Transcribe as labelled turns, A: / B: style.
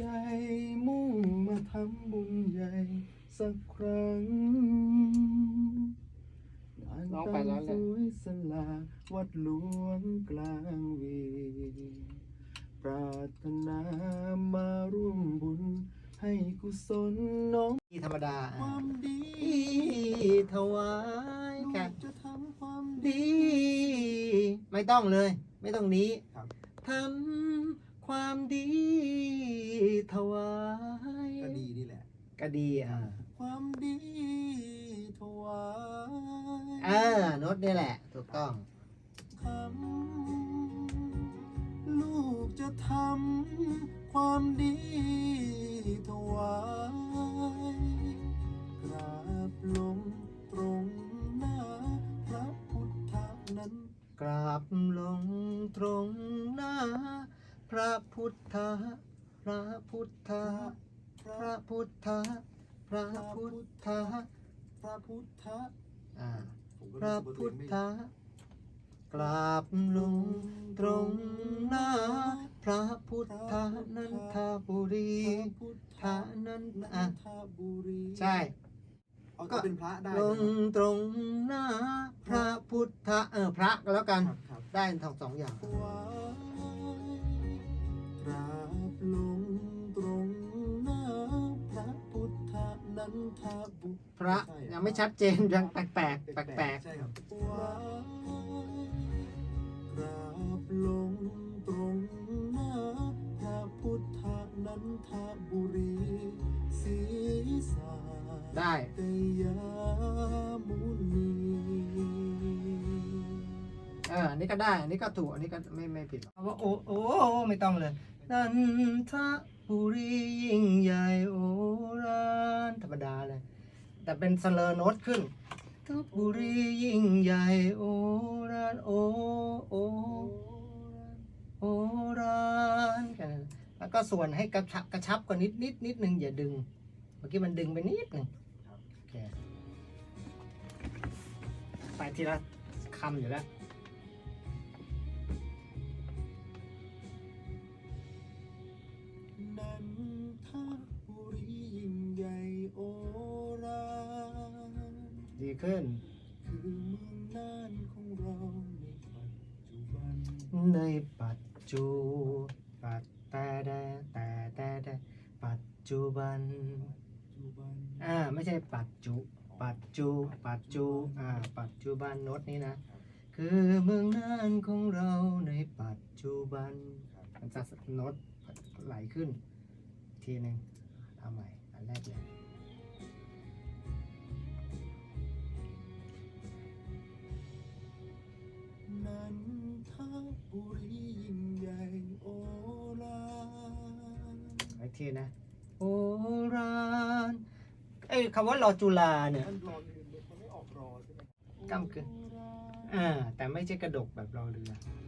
A: ใจมุ่งมาทำบุญใหญ่สักครั้งงาน
B: ร้องไป
A: ตั้ง
B: แล้ว
A: ส
B: เลย
A: วยสลาวัดหลวงกลางเวีปรารถนามาร่วมบุญ ให้กุศลน้อง
B: ธรรมดา
A: ค
B: อะ
A: วามดี
B: ถวาย
A: ลู
B: แก่
A: กจะทำความดี
B: ดี ไม่ต้องเลย ไม่ต้องนี้
A: ครับ
B: ทำ ความดีถวาย
A: ก็ดีนี่แหละ
B: ก็ดีอะ
A: ความดีถวาย
B: เออโน้ตนี่แหละ ถูกต้อง
A: คำลูกจะทำความดีถวายกราบลงตรงหน้าพระพุทธนั้น
B: กราบลงตรงหน้า พระพุทธะพระพุทธะพระพุทธะพระพุทธะ
A: พระพุทธ
B: อ่าพระพุทธะกราบลงตรงหน้า พระพุทธนันทบุรี
A: พุทธา
B: นัน
A: ทบุรี
B: ใช่
A: ก็เป็นพระได้
B: ลงตรงหน้า พระพุทธเออพระก็แล้วกัน ได้ทั้งสองอย่าง
A: ราบลงตรงหน้าพระพุทธนันทบุ
B: พระ
A: ใช่
B: ยังไม่ชัดเจนยังแปลกแปลกแปลกแปลก
A: ใช่ครับไว้กราบลงตรงหน้าพระพุทธนันทบุรีศีสา
B: ได้
A: กยามุนี
B: เอออันนี้ก็ได้ อันนี้ก็ถูก อันนี้ก็ไม่ไม่ผิดหรอกว่าโอ้โอ้ไม่ต้องเลย นันทบุรียิ่งใหญ่โอรานธรรมดาเลย แต่เป็นสเลอร์โน้ตขึ้นทบุรียิ่งใหญ่โอรานโอโอโอรานกันแล้วก็ส่วนให้กระชับกระชับกว่านิดนิดนิดนึงอย่าดึง เมื่อกี้มันดึงไปนิดหนึ่งโอเคไปทีละคำอยู่แล้ว
A: นันทบุรียิ่งใหญ่โอราน
B: ดีขึ้น
A: คือเมืองน่านของเราในปัจจุบัน
B: ในปัจจุปัจแต่แต่แต่แต่แต่ปัจจุบัน
A: ปัจจุบัน
B: อ่าไม่ใช่ปัจจุ ปัจจุ ปัจจุอ่าปัจจุบันโน้ตนี้นะ คือเมืองน่านของเราในปัจจุบัน มันจะโน้ตไหลขึ้น ทีหนึ่งเอาใหม่ อันแรกเลย
A: นันทบุรียิ่งใหญ่โอราน
B: ไว้ทีนะ โอรานไอ้ยคำว่ารอจุลาเนี่ย
A: มันรออยู่มันไม่ออกรอใช่ไหม
B: กำกึ่งอ่า แต่ไม่ใช่กระดกแบบรอเรือ
A: โ